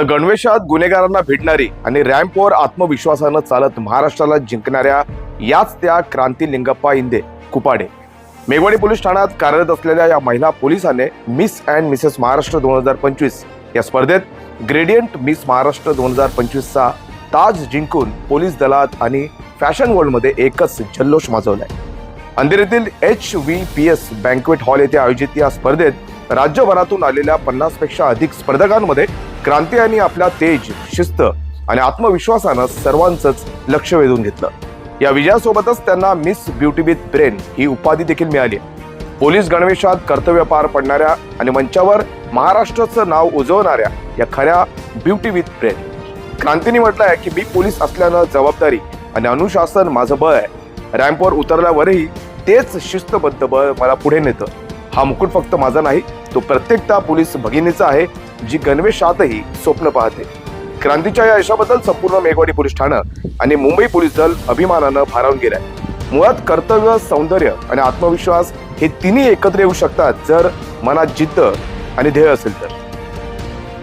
तर गणवेशात गुन्हेगारांना भेटणारी आणि रॅम्पवर आत्मविश्वासानं चालत महाराष्ट्राला जिंकणाऱ्या याच त्या क्रांती लिंगप्पा इंदे कुपाडे. मेघवाडी पोलीस ठाण्यात कार्यरत असलेल्या या महिला पोलिसाने मिस अँड मिसेस महाराष्ट्र दोन हजार पंचवीस या स्पर्धेत ग्रेडियंट मिस महाराष्ट्र दोन हजार पंचवीसचा ताज जिंकून पोलीस दलात आणि फॅशन वर्ल्डमध्ये एकच जल्लोष माजवलाय. अंधेरीतील H V P S banquet hall येथे आयोजित या स्पर्धेत राज्यभरातून आलेल्या पन्नासपेक्षा अधिक स्पर्धकांमध्ये क्रांती यांनी आपल्या तेज शिस्त आणि आत्मविश्वासानं सर्वांचंच लक्ष वेधून घेतलं. या विजयासोबतच त्यांना मिस ब्युटी विथ ब्रेन ही उपाधी देखील मिळाली पोलीस गणवेशात कर्तव्य पार पडणाऱ्या आणि मंचावर महाराष्ट्राचं नाव उजवणाऱ्या या खऱ्या ब्युटी विथ ब्रेन. क्रांतीने म्हटलं आहे की मी पोलीस असल्यानं जबाबदारी आणि अनुशासन माझं बळ आहे. रॅम्पवर उतरल्यावरही तेच शिस्तबद्ध बळ मला पुढे नेतं. हा मुकुट फक्त माझा नाही तो प्रत्येक त्या पोलीस भगिनीचा आहे जी गणवेशातही स्वप्न पाहते. क्रांतीच्या या यशाबद्दल संपूर्ण मेघवाडी पोलीस ठाणं आणि मुंबई पोलीस दल अभिमानानं भारावून गेलाय. मुळात कर्तव्य सौंदर्य आणि आत्मविश्वास हे तिन्ही एकत्र येऊ शकतात जर मनात जिद्द आणि ध्येय असेल तर.